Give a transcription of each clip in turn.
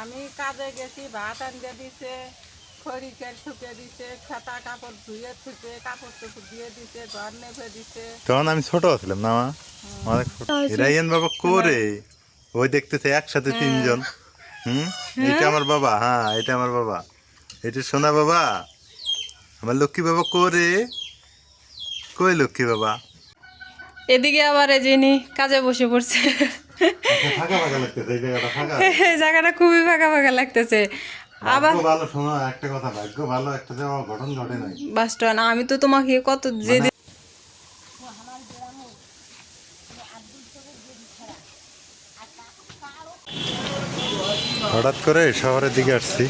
আমি কাজে গেছি ভাত আনতে দিছে খড়িকের ঠুকে দিছে খেতা কাপড় ধুয়ে থুকে কাপড় টুকুর দিয়ে দিছে ঘর নেভে দিছে। তখন আমি ছোট ছিলাম না মা? অনেক ছোট। রাইয়ান বাবা করে? ওই দেখতেছে একসাথে তিনজন। হুম? এটা আমার বাবা হ্যাঁ এটা আমার বাবা। এটা সোনা বাবা। আমার লক্ষ্মী বাবা করে? কই লক্ষ্মী বাবা? এদিকে আবার এই যিনি কাজে বসে পড়ছে। এই জায়গাটা খুবই ফাঁকা ফাঁকা লাগতেছে। আবার ভালো শোনো একটা কথা ভাগ্য ভালো একটা যে আমার ঘটন ঘটে নাই। বাসটা আমি তো তোমাকে কত যেদিন হঠাৎ করে শহরের দিকে আসছি।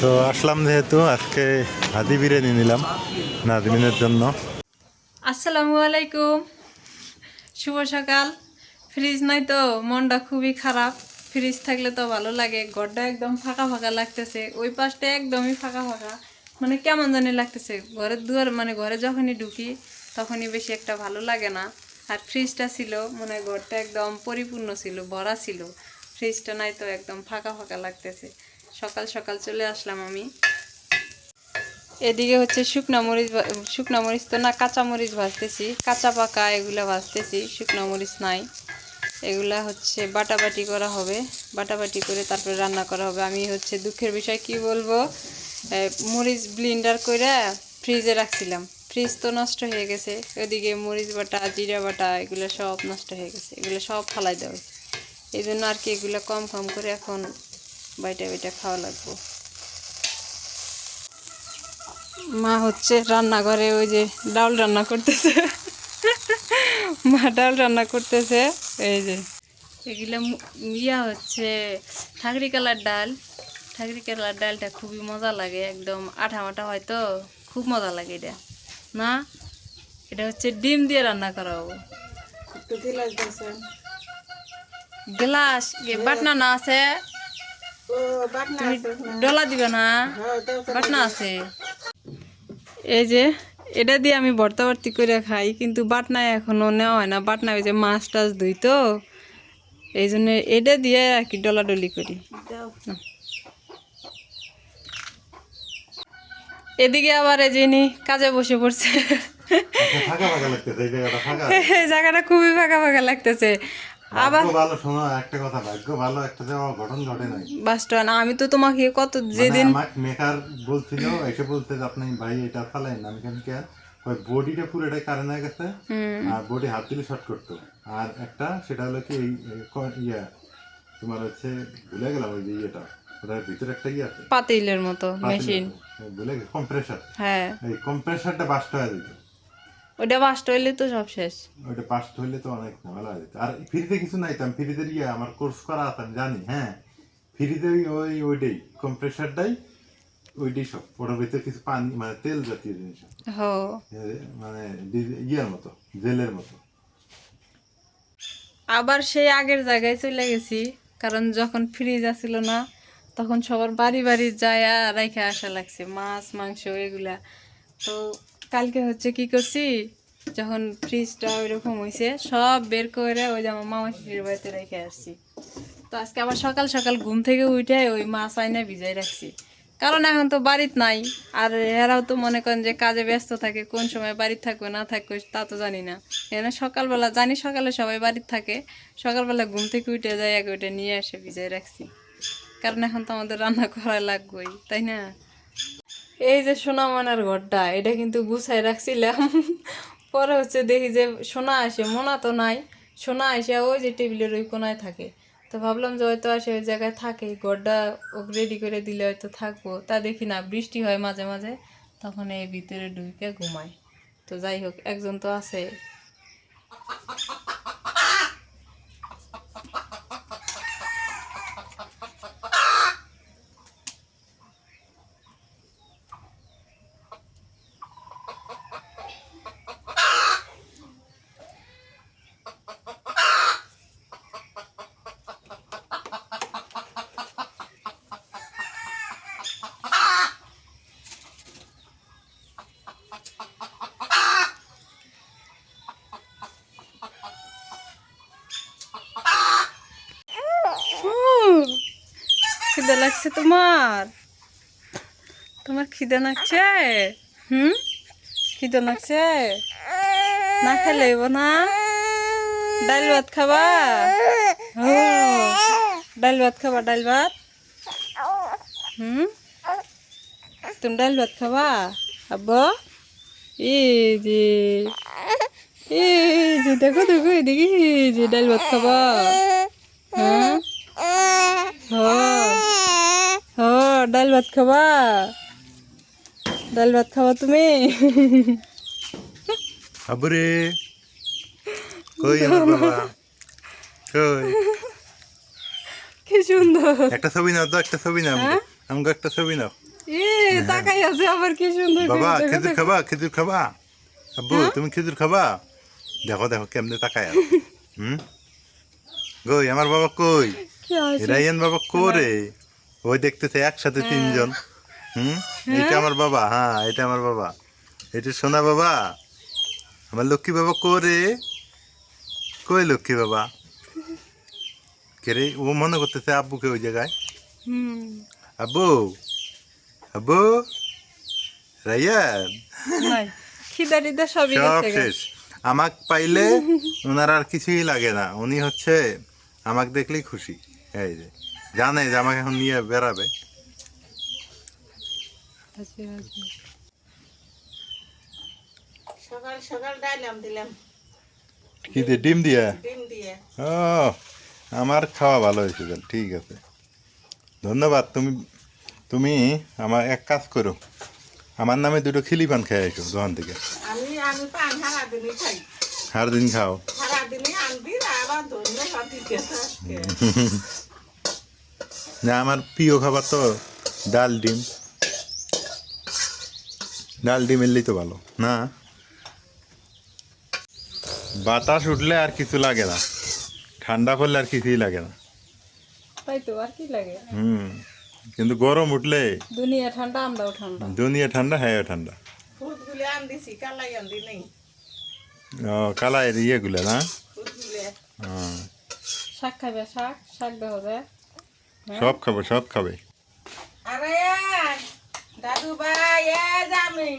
তো আসলাম যেহেতু আজকে হাদি বিরিয়ানি নিলাম নাজমিনের জন্য। আসসালামু আলাইকুম। শুভ সকাল। ফ্রিজ নাই তো, মনটা খুবই খারাপ। ফ্রিজ থাকলে তো ভালো লাগে, ঘরটা একদম ফাঁকা ফাঁকা লাগতেছে, ওই পাশটা একদমই ফাঁকা ফাঁকা। মানে কেমন জানি লাগতেছে ঘরের দুয়ার মানে ঘরে যখনই ঢুকি, তখনই বেশি একটা ভালো লাগে না। আর ফ্রিজটা ছিল মানে ঘরটা একদম পরিপূর্ণ ছিল, ভরা ছিল। ফ্রিজটা নাই তো, একদম ফাঁকা ফাঁকা লাগতেছে। সকাল সকাল চলে আসলাম আমি। এদিকে হচ্ছে শুকনা মরিচ শুকনা মরিচ তো না, কাঁচা মরিচ ভাজতেছি, কাঁচা পাকা এগুলা ভাজতেছি, শুকনা মরিচ নাই। এগুলা হচ্ছে বাটাবাটি করা হবে। বাটাবাটি করে তারপরে রান্না করা হবে। আমি হচ্ছে দুঃখের বিষয় কি বলব? মরিচ ব্লিন্ডার করে ফ্রিজে রাখছিলাম। ফ্রিজ তো নষ্ট হয়ে গেছে। ওদিকে মরিচ বাটা, জিরা বাটা, এগুলো সব নষ্ট হয়ে গেছে। এগুলো সব ফালাই দেওয়া হয়েছে। এই জন্য আর কি এগুলো কম কম করে এখন বাইটা বাইটা খাওয়া লাগবো। মা হচ্ছে রান্নাঘরে ওই যে ডাউল রান্না করতেছে। মা ডাল রান্না করতেছে। এই যে। এগুলো ইয়া হচ্ছে ঠাকরি কালার ডাল। ঠাকরি কালার ডালটা খুবই মজা লাগে একদম আঠা মাঠা হয় তো খুব মজা লাগে এটা। না? এটা হচ্ছে ডিম দিয়ে রান্না করা হবে। একটু গিলাস বাটনা না আছে? ও বাটনা আছে না। ডলা দিবে না? হ্যাঁ। বাটনা আছে। এই যে এটা দিয়ে আমি ভর্তি করে খাই কিন্তু বাটনায় এখনও নেওয়া হয় না। বাটনা ওই যে মাছ টাছ ধুই তো এই জন্য এটা দিয়ে আর কি ডলাডলি করি। এদিকে আবার এই যিনি কাজে বসে পড়ছে। জায়গাটা খুবই ফাঁকা ফাঁকা লাগতেছে। আবার ভালো শোনো একটা কথা ভাগ্য ভালো একটা যে আমার ঘটন ঘটে নাই। বাসটা আমি তো তোমাকে কত যেদিন মানে মেকার বলছিল এসে বলতে যে আপনি ভাই এটা ফালাইন আমি কেন কে ওই বডিটা পুরোটাই কারেন্ট হয়ে গেছে আর বডি হাত দিলে শর্ট করতো। আর একটা সেটা হলো কি ইয়া তোমার হচ্ছে ভুলে গেলাম ওই যে ইয়েটা ওটার ভিতরে একটা ইয়ে আছে। পাতিলের মতো মেশিন ভুলে গেছি কম্প্রেসার হ্যাঁ। এই কম্প্রেসারটা বাস্ট হয়ে যেত। ওটা বাসটা হইলে তো সব শেষ। বাস্ট হইলে তো অনেক ঝামেলা হয়ে যেত। আর ফ্রিতে কিছু নাই তো আমি ফ্রিতে ইয়ে আমার কোর্স করা জানি হ্যাঁ। ফ্রিতে ওই ওই ওইটাই কম্প্রেসারটাই ওইটাই সব। ওটার ভিতরে কিছু পানি মানে তেল জাতীয় জিনিস মানে ইয়ের মতো জেলের মতো। আবার সেই আগের জায়গায় চলে গেছি কারণ যখন ফ্রিজ আসছিল না তখন সবার বাড়ি বাড়ি যায় রেখে আসা লাগছে মাছ মাংস এগুলা। তো কালকে হচ্ছে কি করছি, যখন ফ্রিজটা ওইরকম হয়েছে সব বের করে ওই যে আমার মামা শিশির বাড়িতে রেখে আসছি। তো আজকে আবার সকাল সকাল ঘুম থেকে উঠে ওই মাছ আইনে ভিজাই রাখছি। কারণ এখন তো বাড়িতে নাই, আর এরাও তো মনে করেন যে কাজে ব্যস্ত থাকে, কোন সময় বাড়িতে থাকবে, না থাকবে, তা তো জানি না। এখানে সকালবেলা, জানি সকালে সবাই বাড়িতে থাকে, সকালবেলা ঘুম থেকে উঠে যায় আগে ওইটা নিয়ে এসে ভিজাই রাখছি। কারণ এখন তো আমাদের রান্না করা লাগবেই, তাই না? এই যে সোনা মনার ঘরটা, এটা কিন্তু গুছাই রাখছিলাম। পরে হচ্ছে দেখি যে সোনা আসে, মোনা তো নাই। সোনা আসে, ওই যে টেবিলের ওই কোনায় থাকে। তো ভাবলাম যে হয়তো আসে ওই জায়গায় থাকে ঘরটা ও রেডি করে দিলে হয়তো থাকব। তা দেখি না, বৃষ্টি হয় মাঝে মাঝে, তখন এই ভিতরে ঢুকে ঘুমায়। তো যাই হোক, একজন তো আছে। লাগছে তোমার? তোমার খিদে লাগছে? হুম? খিদে লাগছে? না খেলে না? ডাল ভাত খাবা? ডাল ভাত খাবা, ডাল ভাত? হুম? তুমি ডাল ভাত খাবা? আব্বা? এই যে দেখো দেখো, এদিকে এই ডাল ভাত খাবা হ্যাঁ হ ডাল ভাত খাবা? ডাল ভাত খাবা তুমি? আবুরে কই আমার বাবা? কই? কি সুন্দর। একটা ছবি নাও তো একটা ছবি নাও। আমাকে আমাকে একটা ছবি নাও। এ তাকাই আছে আবার কি সুন্দর বাবা খেজুর খাবা? খেজুর খাবা? আব্বু তুমি খেজুর খাবা? দেখো দেখো কেমনে তাকায় আছে। হুম? কই আমার বাবা কই? রায়ান বাবা কোরে? ওই দেখতেছে একসাথে তিনজন। হুম? এটা আমার বাবা হ্যাঁ এটা আমার বাবা। এটা সোনা বাবা। আমার লক্ষ্মী বাবা কোরে? কই লক্ষ্মী বাবা? কে রে? ও মনে করতেছে আব্বুকে ওই জায়গায়। আব্বু? আব্বু? সবই সব শেষ। আমাক পাইলে ওনার আর কিছুই লাগে না। উনি হচ্ছে আমাকে দেখলেই খুশি। এই যে। জানে যে আমাকে এখন নিয়ে বেড়াবে। সকাল সকাল ডাইলাম দিলাম। কি দিয়ে? ডিম দিয়া? ডিম দিয়ে। ও আমার খাওয়া ভালো হয়েছে ঠিক আছে। ধন্যবাদ তুমি তুমি আমার এক কাজ করো। আমার নামে দুটো খিলি পান খেয়ে আসো দোকান থেকে। আমি আমি পান সারা দিনই খাই। সারা দিন খাও। সারা দিনই আনবি আবার ধন্যবাদ দিতে আজকে না আমার প্রিয় খাবার তো ডাল ডিম। ডাল ডিম এলেই তো ভালো না? বাতাস উঠলে আর কিছু লাগে না। ঠান্ডা পড়লে আর কিছুই লাগে না। তাই তো আর কি লাগে? হুম কিন্তু গরম উঠলে দুনিয়া ঠান্ডা আমরাও ঠান্ডা। দুনিয়া ঠান্ডা হ্যাঁ ঠান্ডা। ফুটগুলি আন দিছি কালাই নেই। ও কালায়ের ইয়েগুলো না? ফুটগুলি ও, শাক খাবে শাক শাক দেওয়া যায়। সব খাবে সব খাবে। আরে দাদু ভাই এ জামি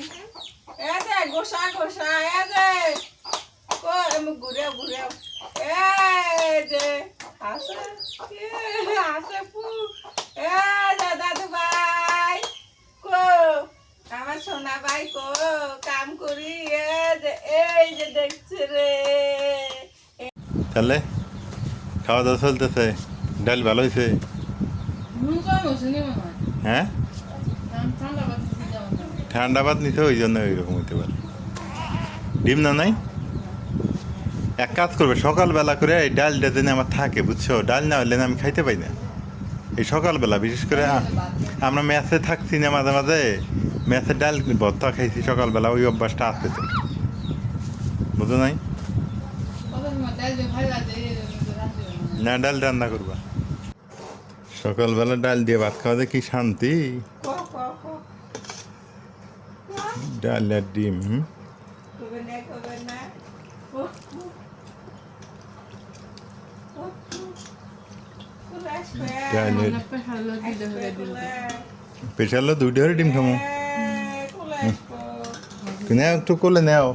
এ যে গোসা গোসা এ যে ঘুরে ঘুরে এ যে আসে আসে পু এ যে দাদু ভাই কো আমার সোনা ভাই কো কাম করি এ যে এই যে দেখছে রে। তাহলে খাওয়া দাওয়া চলতেছে ডাল ভালো হয়েছে? হ্যাঁ? ঠান্ডা ভাত নিতে ওই জন্য ওইরকম হইতে পারে। ডিম না নাই? এক কাজ করবে সকালবেলা করে এই ডালটা যেন আমার থাকে বুঝছ? ডাল না হলে আমি খাইতে পাই না। এই সকালবেলা বিশেষ করে আমরা ম্যাচে থাকছি না মাঝে মাঝে ম্যাচে ডাল ভর্তা খাইছি সকালবেলা ওই অভ্যাসটা আসতেছে। বুঝো নাই? না ডাল রান্না করবা। সকালবেলা ডাল দিয়ে ভাত খাওয়াতে কি শান্তি? ডাল আর ডিম স্পেশাল দুইটা করে ডিম খামো। নেও, একটু কোলে নেও।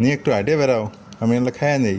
নিয়ে একটু হাঁটে বেড়াও। আমি এগুলো খায়া নেই।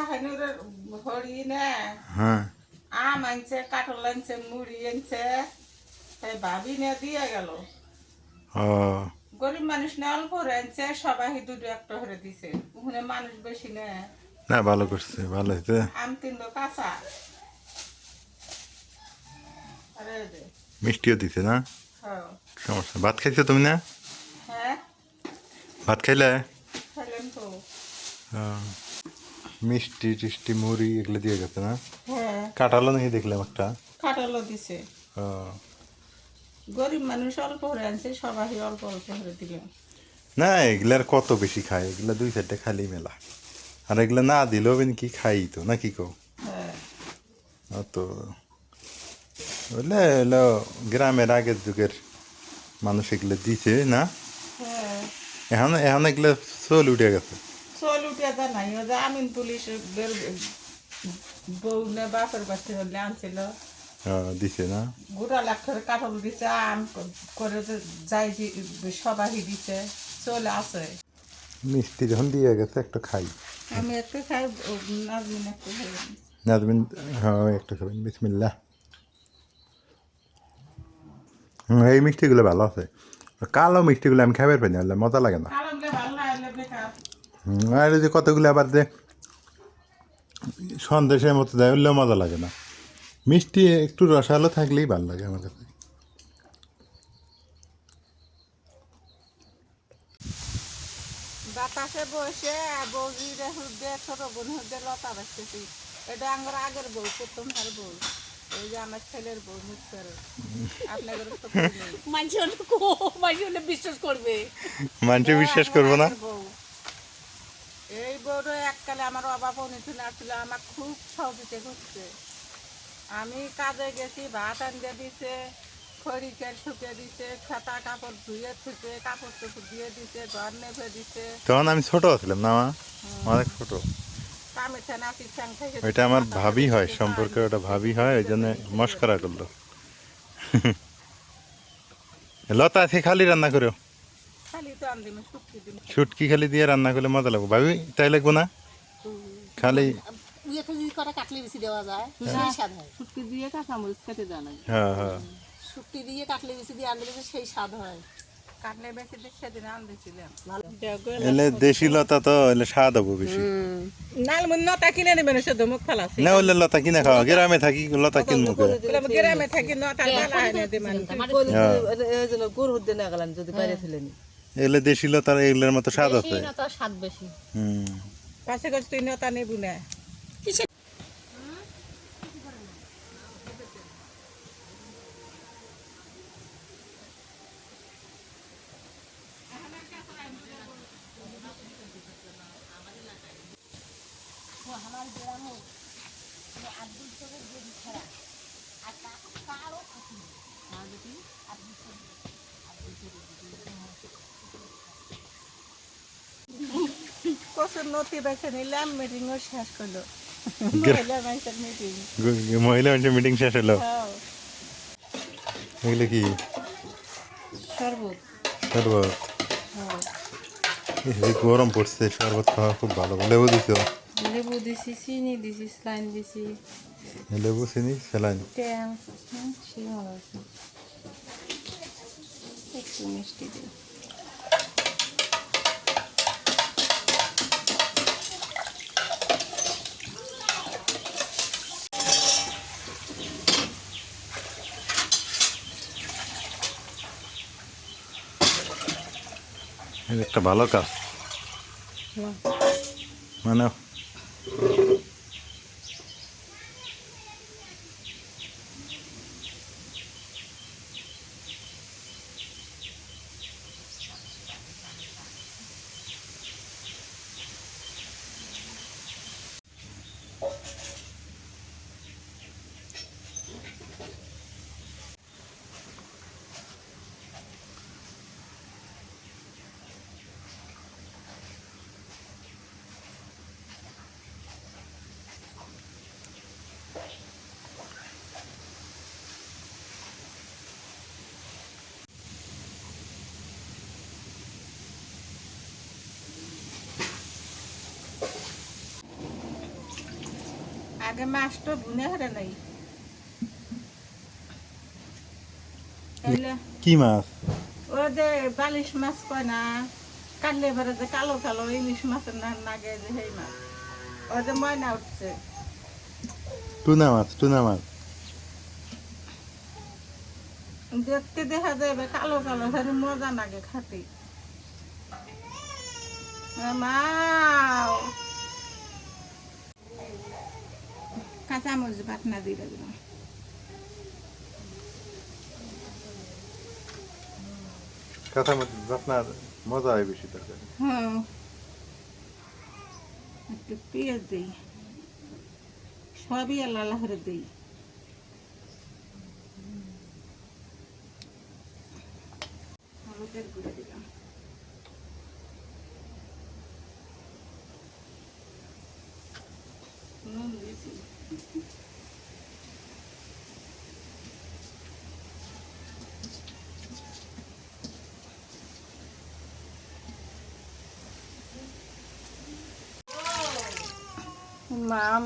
হরি না হ্যাঁ আম আনছে কাঠল আনছে মুড়ি আনছে ভাবি না দিয়ে গেল গরিব মানুষ না অল্প আনছে সবাই দুটো একটা করে দিছে ওখানে মানুষ বেশি না না ভালো করছে ভালো আম কাঁচা মিষ্টিও দিছে না হ্যাঁ সমস্যা ভাত খাইছো তুমি না হ্যাঁ ভাত খাইলে খাইলাম তো ও, মিষ্টি টিষ্টি মুড়ি এগুলো দিয়ে গেছে না? হ্যাঁ। কাটালো নাকি দেখলাম একটা। কাটালো দিছে। গরিব মানুষ অল্প করে আনছে সবাই অল্প অল্প করে দিলাম না এগুলার কত বেশি খায়? এগুলা দুই চারটে খালি মেলা। আর এগুলা না দিলেও বেন কি খাই তো নাকি কো হ্যাঁ। অত বললে এলো গ্রামের আগের যুগের মানুষ এগুলো দিছে না? হ্যাঁ। এখন এখন এগুলো চল উঠে গেছে। চল উঠে যা নাই ও যে আমিন পুলিশ বউ না বাপের বাচ্চা হলে আনছিল। হ্যাঁ, দিছে না? গুড়া লাখ করে কাঠল দিছে আম করে যাই সবাই দিছে চলে আসে। মিষ্টি যখন দিয়ে গেছে একটু খাই। আমি একটু খাই নাজমিন একটু খাই। নাজমিন হ্যাঁ একটু খাবেন বিসমিল্লা এই মিষ্টিগুলো ভালো আছে। কালো মিষ্টিগুলো আমি খাবার পাই না মজা লাগে না। আর যে কতগুলো আবার যে সন্দেশের মতো দেয় উঠলেও মজা লাগে না। মিষ্টি একটু রসালো থাকলেই ভালো লাগে আমার কাছে। বাতাসে বসে বৌদিরে হুদে ছোট বোন হুদে লতা বাঁচতেছি। এটা আমার আগের বউ প্রথম বউ। ওই যে আমার ছেলের বউ মুখের আপনাদের তো। মানুষ মানুষ হলে বিশ্বাস করবে। মানুষ বিশ্বাস করব না। এই বউটা এককালে আমার অভাব অনিছিল আসলে আমার খুব সহযোগিতা করছে আমি কাজে গেছি ভাত আনতে দিছে খড়িকের শুকে দিছে ছাতা কাপড় ধুয়ে থুকে কাপড় চোপড় দিয়ে দিছে ঘর নেভে দিছে। তখন আমি ছোট ছিলাম না অনেক ছোট। ওইটা আমার ভাবি হয় সম্পর্কে ওটা ভাবি হয় ওই জন্য মস্করা করল। লতা আছে খালি রান্না করো শুটকি খালি দিয়ে রান্না করলে মজা লাগবে। ভাবি তাই লাগবো না? খালি ইয়েতে যদি কটা কাটলে বেশি দেওয়া যায়। সেই স্বাদ হয়। হ্যাঁ হ্যাঁ। শুক্তি দিয়ে কাটলে বেশি দিয়ে আনলে বেশি সেই স্বাদ হয়। কাটলে বেশি দিয়ে সেদিন আনতেছিলাম এলে দেশি লতা তো স্বাদ হব বেশি। নাল কিনে নেবেন না হলে লতা কিনে খাওয়া। গ্রামে থাকি লতা কিনবো গ্রামে থাকি নতা বেলা এনে দেবেন হ্যাঁ। এলে দেশি লতার এগুলোর মতো স্বাদ আছে? স্বাদ বেশি। হুম। কাছে কাছে তুই লতা নেবু না বেছে নিলাম মিটিংও শেষ করল। মহিলা মানুষের মিটিং শেষ হলো? এগুলো কি? শরবত। শরবত? এই গরম পড়ছে শরবত খাওয়া খুব ভালো। লেবু দিছ? লেবু দিছি চিনি দিছি স্লাইন দিছি। লেবু চিনি স্যালাইন? ট্যাং হুম, আছে। একটু মিষ্টি দিই। একটা ভালো কাজ। মানে আগে মাছ তো বুনে হারে নাই কি মাছ? ও যে বালিশ মাছ কয় না কাটলে এবারে যে কালো কালো ইলিশ মাছের না নাগে যে সেই মাছ। ও যে ময়না উঠছে। টুনা মাছ টুনা মাছ। দেখতে দেখা যাবে কালো কালো ভারি মজা লাগে খাতে মাও। কাঁচা মরিচ বাটনা দিয়ে কথা মতো আপনার মজা হয় বেশি তরকারি হ্যাঁ। একটু পেঁয়াজ দিই। সবই আল্লাহ আল্লাহ দিই। হলুদের গুঁড়ো দিলাম। নুন দিয়েছি। মাম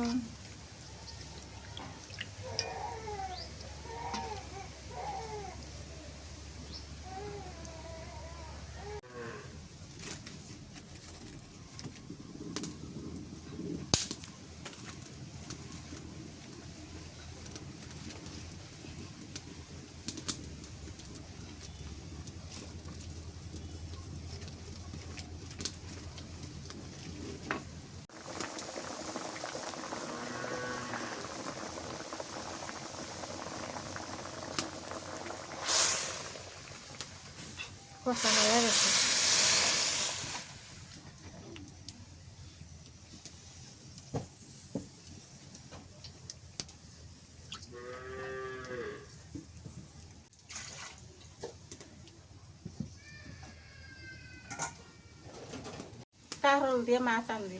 কষা হয়ে গেছে কাঁকরোল দিয়ে মাছ আনলি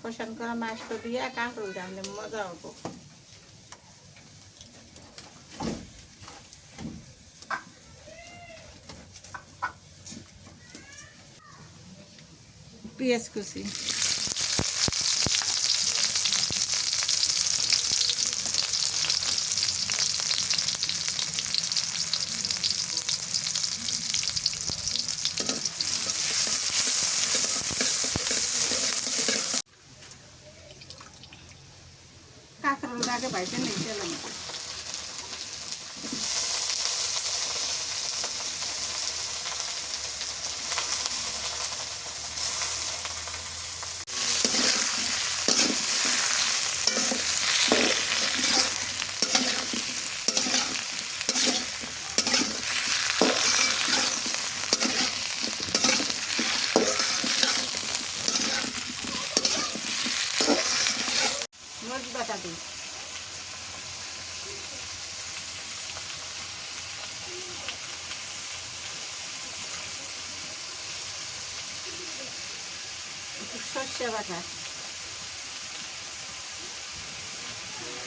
পোষণ করা মাছটা দিয়ে কাঁকরোল দিয়ে আনলে মজা হব পেঁয়াজ কুচি কাঁকরোল আগে বাইতে নিয়ে গেলাম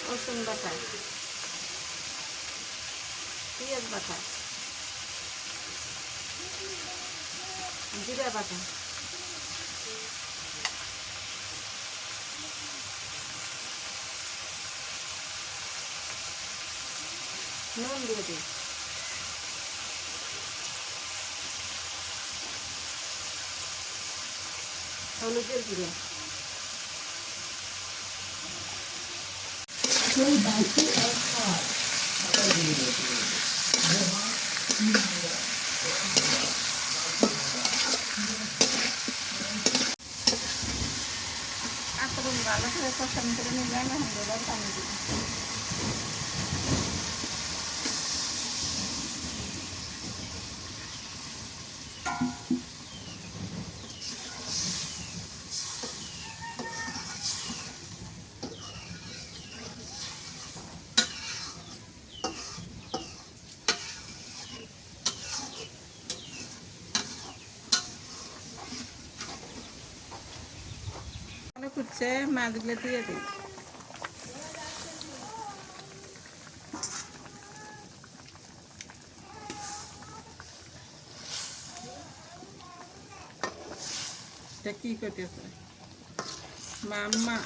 রসুন বাটা পেঁয়াজ বাটা জিরা বাটা। নুন দিয়ে দিই। হলুদের গুঁড়ো। আচরণ ভালো করে পছন্দ করে নিলাম এখন এবার পানি দিই করছে মাছগুলো দিয়ে দিই। এটা কি করতেছে? মাম্মা।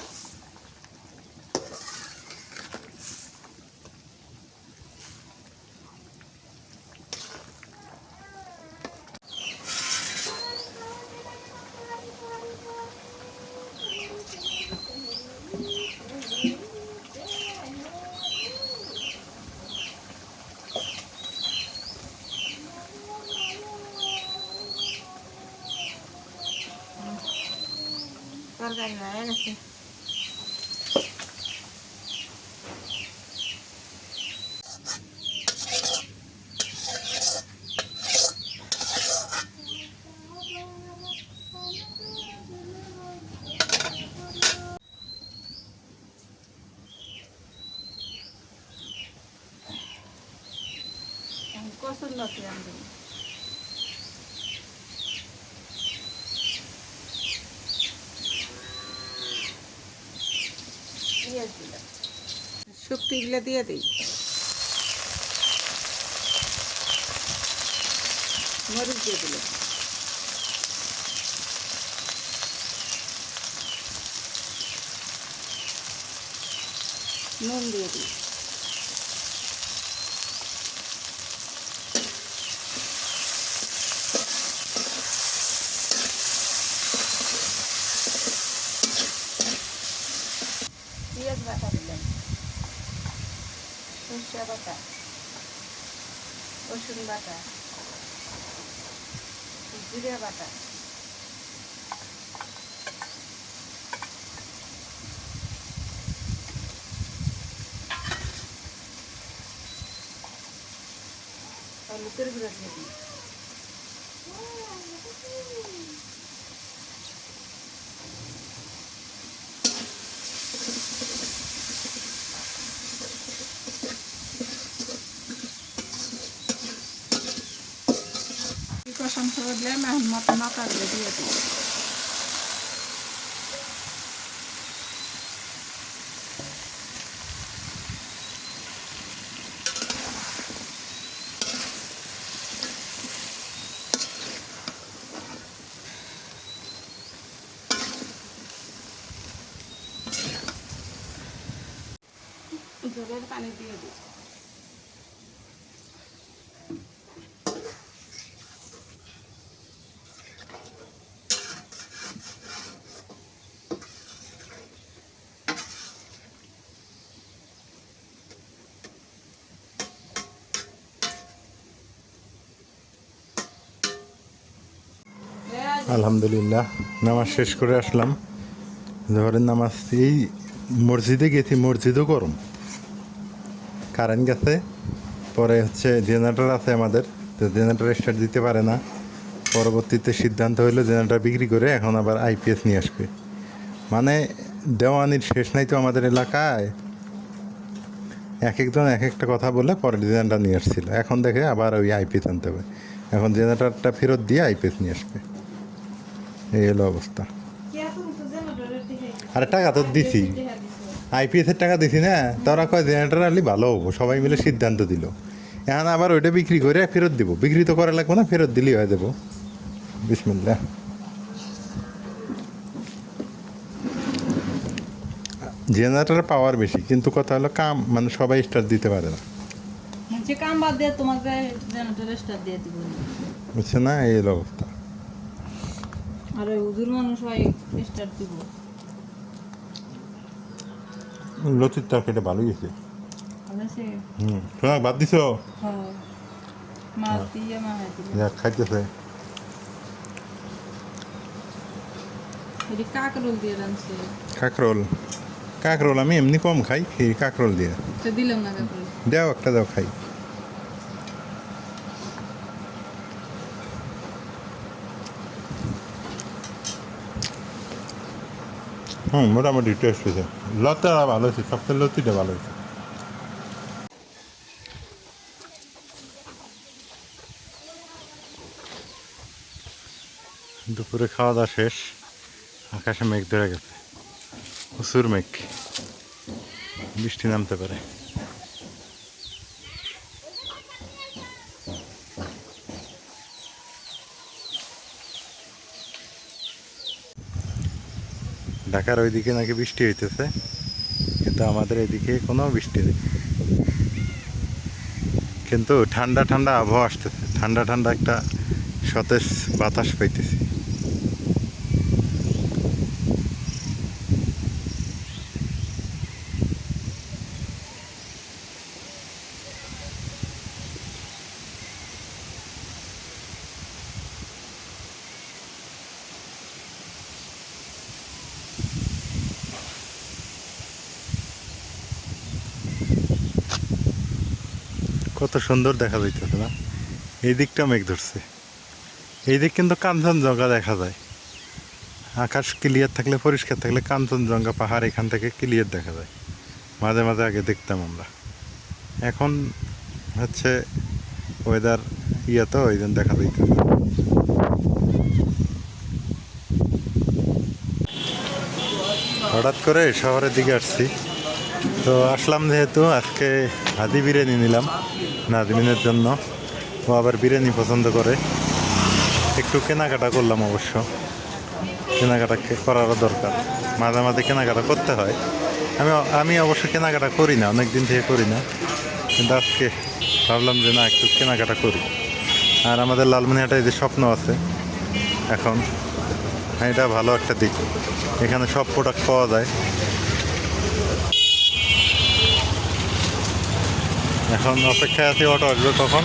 তরকারি হয়ে গেছে কসুর লতি আনবেন পেঁয়াজ দিলাম শুক্তিগুলো দিয়ে দিই। মরিচ দিয়ে দিলে নুন দিয়ে দিই পেঁয়াজ বাটা দিলাম সরষে বাটা রসুন বাটা জিরে বাটা হলুদের গুঁড়ো দিয়ে দিই কষান সবাই দিলাম এখন মটন আটাগুলো দিয়ে দিই জলের পানি দিয়ে দিই আলহামদুলিল্লাহ নামাজ শেষ করে আসলাম। জহরের নামাজ এই মসজিদে গেছি মসজিদও গরম। কারেন্ট গেছে। পরে হচ্ছে জেনারেটর আছে আমাদের। তো জেনারেটর স্টার্ট দিতে পারে না। পরবর্তীতে সিদ্ধান্ত হইল জেনারেটর বিক্রি করে এখন আবার আইপিএস নিয়ে আসবে। মানে দেওয়ানির শেষ নাই তো আমাদের এলাকায়। এক একজন এক একটা কথা বলে পরে জেনারেটর নিয়ে আসছিল। এখন দেখে আবার ওই আইপিএস আনতে হবে। এখন জেনারেটরটা ফেরত দিয়ে আইপিএস নিয়ে আসবে। এই হলো অবস্থা। আরে টাকা তো দিছি। আইপিএস এর টাকা দিছি না তোরা কয় জেনারেটর আনলি ভালো হব। সবাই মিলে সিদ্ধান্ত দিল। এখন আবার ওইটা বিক্রি করে ফেরত দিব। বিক্রি তো করা লাগবে না ফেরত দিলেই হয়ে দেবো বিসমিল্লা জেনারেটরের পাওয়ার বেশি কিন্তু কথা হলো কাম মানে সবাই স্টার্ট দিতে পারে না। কাম বাদ দিয়ে তোমাকে জেনারেটর স্টার দিয়ে দিব। বুঝছে না এই অবস্থা। আর উজুর মানুষ হয় স্টার দিব। লতির তরকারিটা ভালো গেছে হুম শোনা বাদ দিছ? হ্যাঁ। খাইতেছে। কাকরোল দিয়ে রানছে কাকরোল? কাকরোল আমি এমনি কম খাই এই কাকরোল দিয়ে। দিলাম না কাকরোল। দাও একটা দাও খাই। হুম মোটামুটি টেস্ট হয়েছে। লতাটা ভালো হয়েছে, সবচেয়ে লতিটা ভালো হয়েছে। দুপুরে খাওয়া দাওয়া শেষ, আকাশে মেঘ ধরে গেছে। প্রচুর মেঘ। বৃষ্টি নামতে পারে। ঢাকার ওইদিকে নাকি বৃষ্টি হইতেছে, কিন্তু আমাদের এদিকে কোনো বৃষ্টি নেই। কিন্তু ঠান্ডা ঠান্ডা আবহাওয়া আসতেছে। ঠান্ডা ঠান্ডা একটা সতেজ বাতাস পাইতেছি। কত সুন্দর দেখা যাইতেছে না। এই দিকটা মেঘ ধরছে। এই দিক কিন্তু কাঞ্চনজঙ্ঘা দেখা যায়। আকাশ ক্লিয়ার থাকলে, পরিষ্কার থাকলে কাঞ্চনজঙ্ঘা পাহাড় এখান থেকে ক্লিয়ার দেখা যায়। মাঝে মাঝে আগে দেখতাম আমরা। এখন হচ্ছে ওয়েদার ইয়ে তো ওই জন্য দেখা দিতে হঠাৎ করে শহরের দিকে আসছি। তো আসলাম যেহেতু, আজকে হাদি বিরিয়ানি নিলাম। নাজমিনের জন্য। ও আবার বিরিয়ানি পছন্দ করে। একটু কেনাকাটা করলাম অবশ্য। কেনাকাটা করারও দরকার। মাঝে মাঝে কেনাকাটা করতে হয়। আমি আমি অবশ্য কেনাকাটা করি না অনেক দিন থেকে করি না। কিন্তু আজকে ভাবলাম যে না একটু কেনাকাটা করি। আর আমাদের লালমনিহাটায় যে স্বপ্ন আছে এখন হ্যাঁ, এটা ভালো একটা দিক। এখানে সব প্রোডাক্ট পাওয়া যায়। এখন অপেক্ষায় আছি অটো আসবে কখন?